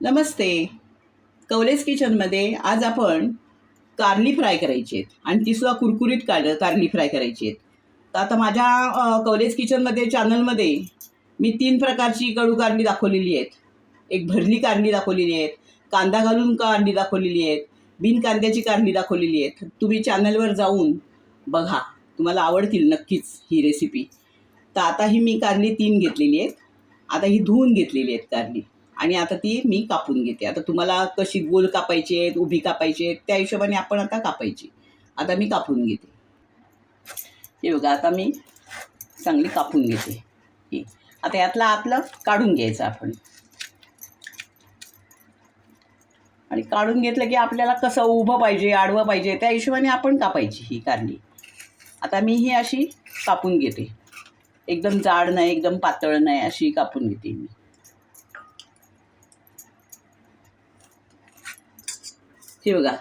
नमस्ते. कवलेस किचनमध्ये आज आपण कारली फ्राय करायची आहेत आणि ती सुद्धा कुरकुरीत कार कारली फ्राय करायची आहेत. तर आता माझ्या कवलेस किचनमध्ये चॅनलमध्ये मी तीन प्रकारची कडू कारली दाखवलेली आहेत. एक भरली कारली दाखवलेली आहेत कांदा घालून कारली दाखवलेली आहेत बिन कांद्याची कारली दाखवलेली आहेत. तुम्ही चॅनलवर जाऊन बघा तुम्हाला आवडतील नक्कीच ही रेसिपी तर आता ही मी कारली तीन घेतलेली आहेत. आता ही धुवून घेतलेली आहेत कारली. आणि आता ती मी कापून घेते. आता तुम्हाला कशी गोल कापायची आहेत उभी कापायची आहेत त्या हिशोबाने आपण आता कापायची. आता मी कापून घेते. हे बघा आता मी चांगली कापून घेते. ही. आता यातलं आतलं काढून घ्यायचं आपण. आणि काढून घेतलं की आपल्याला कसं उभं पाहिजे आडवं पाहिजे त्या हिशोबाने आपण कापायची ही कारली आता मी ही अशी कापून घेते. एकदम जाड नाही एकदम पातळ नाही अशी कापून घेते मी. हे बघा.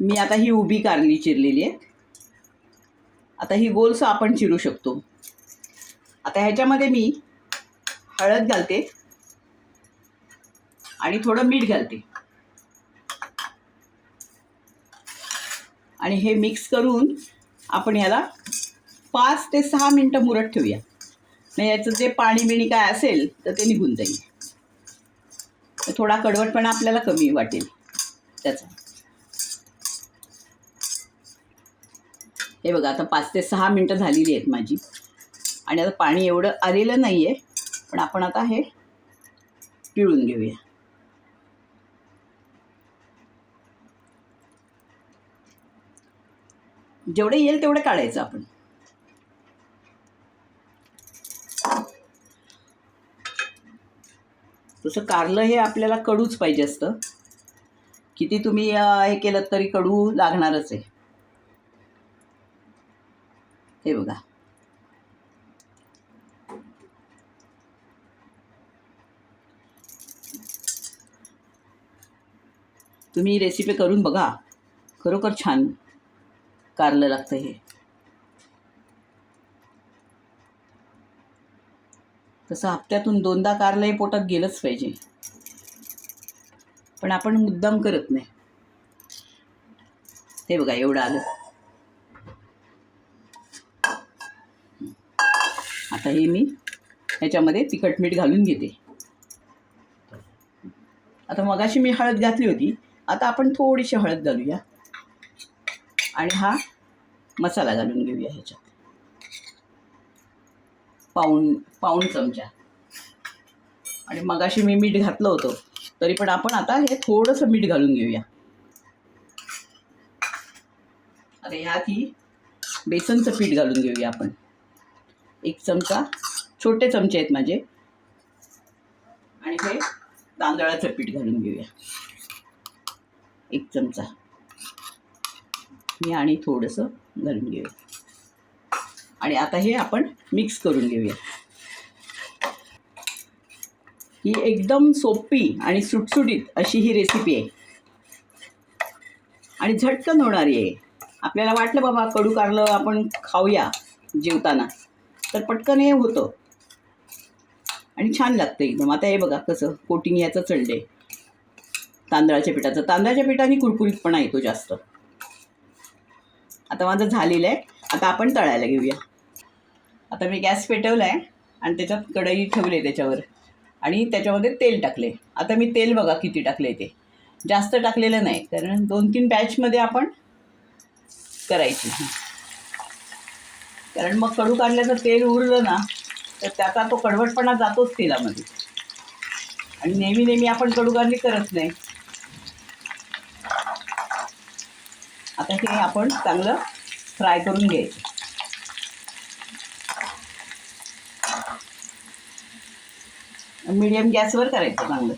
मी आता ही उभी कारली चिरलेली आहे. आता ही गोलसं आपण चिरू शकतो. आता ह्याच्यामध्ये मी हळद घालते. आणि थोडं मीठ घालते. आणि हे मिक्स करून आपण याला पाच ते सहा मिनटं मुरत ठेवूया. नाही याचं जे पाणी बिणी काय असेल तर ते निघून जाईल. तर थोडा कडवटपणा आपल्याला कमी वाटेल. त्याचा. हे बघा आता पाच ते सहा मिनटं झालेली आहेत माझी. आणि आता पाणी एवढं आलेलं नाही आहे पण आपण आता हे पिळून घेऊया. जेवढे येईल तेवढे काढायचं आपण. तसं कारलं हे आपल्याला कडूच पाहिजे असतं. किती तुम्ही हे केलं तरी कडू लागणारच आहे. हे बघा. तुम्ही रेसिपी करून बघा. खरोखर छान कारलं लागतं हे. तसं हप्त्यातून दोनदा कारलं हे पोटात गेलंच पाहिजे. पण आपण मुद्दाम करत नाही. हे बघा एवढं आलं. आता हे मी ह्याच्यामध्ये तिखट मीठ घालून घेते. आता मगाशी मी हळद घातली होती. आता आपण थोडीशी हळद घालूया. आणि हा मसाला घालून घेऊया ह्याच्यात. पाऊण पाऊण चमचा. आणि मगाशी मी मीठ घातलं होतं. तरी पण आपण आता हे थोडंसं मीठ घालून घेऊया. अरे ह्यात ही बेसनचं पीठ घालून घेऊया आपण. एक चमचा छोटे चमचे आहेत माझे. आणि हे तांदळाचं पीठ घालून घेऊया. एक चमचा. मी आणि थोडंसं घालून घेऊया. आणि आता हे आपण मिक्स करून घेऊया. ही एकदम सोपी आणि सुटसुटीत अशी ही रेसिपी आहे. आणि झटकन होणारी आहे. आपल्याला वाटलं बाबा कडू कारलं आपण खाऊया जेवताना. तर पटकन हे होतं. आणि छान लागतं एकदम. आता हे बघा कसं कोटिंग याचं चढले तांदळाच्या पिठाचं. तांदळाच्या पिठाने कुरकुरीतपणा येतो जास्त. आता माझं झालेलं आहे. आता आपण तळायला घेऊया. आता मी गॅस पेटवला आहे आणि त्याच्यात कढई ठेवली त्याच्यावर. आणि त्याच्यामध्ये तेल टाकले. आता मी तेल बघा किती टाकले ते. जास्त टाकलेलं नाही कारण दोन तीन बॅचमध्ये आपण करायची. कारण मग कडू काढल्याचं तेल उरलं ना तर त्याचा तो कडवटपणा जातोच तेलामध्ये. आणि नेहमी नेहमी आपण कडू काढली करत नाही. आता हे आपण चांगलं फ्राय करून घ्यायचं. मीडियम गॅसवर करायचं चांगलं.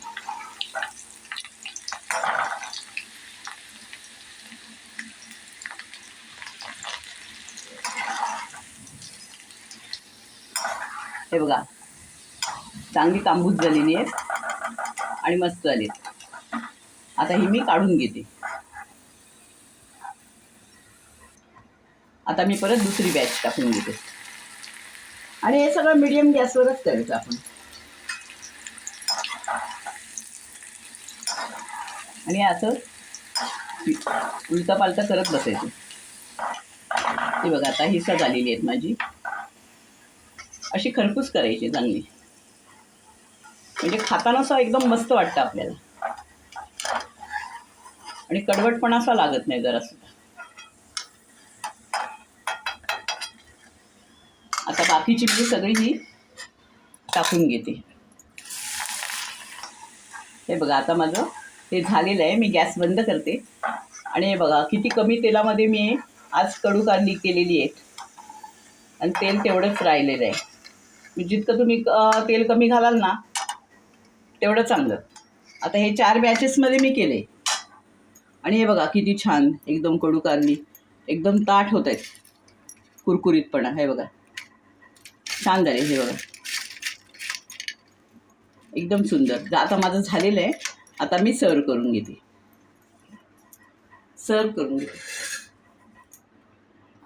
हे बघा. चांगली तांबूस झालेली आहे आणि मस्त झाली आता ही मी काढून घेते. आता मी परत दुसरी बॅच टाकून घेते. आणि हे सगळं मिडियम गॅसवरच करायचं आपण. आणि असं उलटा पालटा करत बसायचं. ते बघा आता हिस्सा झालेली आहेत माझी. अशी खरपूस करायची चांगली. म्हणजे खाताना असं एकदम मस्त वाटतं आपल्याला. आणि कडवटपणा असा लागत नाही जरा सुद्धा. आता बाकीची मी सगळी ही टाकून घेते. हे बघा आता माझं हे झालेलं आहे मी गॅस बंद करते. आणि हे बघा किती कमी तेलामध्ये मी आज कडू कांदी केलेली आहेत आणि तेल तेवढंच राहिलेलं आहे. जितकं तुम्ही तेल कमी घालाल ना तेवढं चांगलं. आता हे चार बॅचेसमध्ये मी केले. आणि हे बघा किती छान एकदम कडू कांदी एकदम ताट होत आहेत. कुरकुरीतपणा हे बघा. छान झाले हे बघा. एकदम सुंदर. आता माझं झालेलं आहे. आता मी सर्व करून घेते. सर्व करून घेते.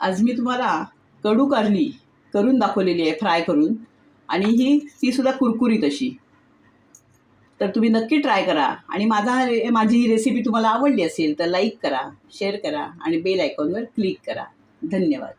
आज मी तुम्हाला कडू कारली करून दाखवलेली आहे फ्राय करून. आणि ही ती सुद्धा कुरकुरीत अशी. तर तुम्ही नक्की ट्राय करा. आणि माझा रे माझी ही रेसिपी तुम्हाला आवडली असेल तर लाईक करा शेअर करा आणि बेल आयकॉनवर क्लिक करा. धन्यवाद.